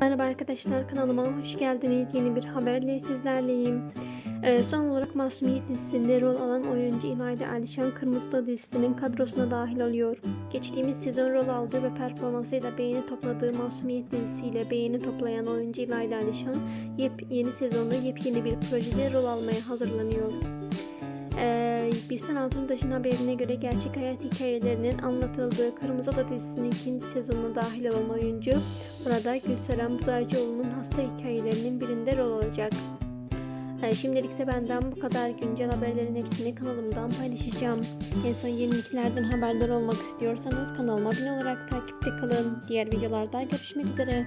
Merhaba arkadaşlar kanalıma hoş geldiniz. Yeni bir haberle sizlerleyim. Ee, son olarak Masumiyet dizisinde rol alan oyuncu İlayda Alişan Kırmızılı dizisinin kadrosuna dahil oluyor. Geçtiğimiz sezon rol aldığı ve performansıyla beğeni topladığı Masumiyet dizisiyle beğeni toplayan oyuncu İlayda Alişan yeni sezonda yepyeni bir projede rol almaya hazırlanıyor. Ee, Birsen Altuntaş'ın haberine göre gerçek hayat hikayelerinin anlatıldığı Kırmızı Oda dizisinin ikinci sezonuna dahil olan oyuncu burada Gülseren Budaycıoğlu'nun hasta hikayelerinin birinde rol alacak. Ee, şimdilik benden bu kadar güncel haberlerin hepsini kanalımdan paylaşacağım. En son yeniliklerden haberdar olmak istiyorsanız kanalıma abone olarak takipte kalın. Diğer videolarda görüşmek üzere.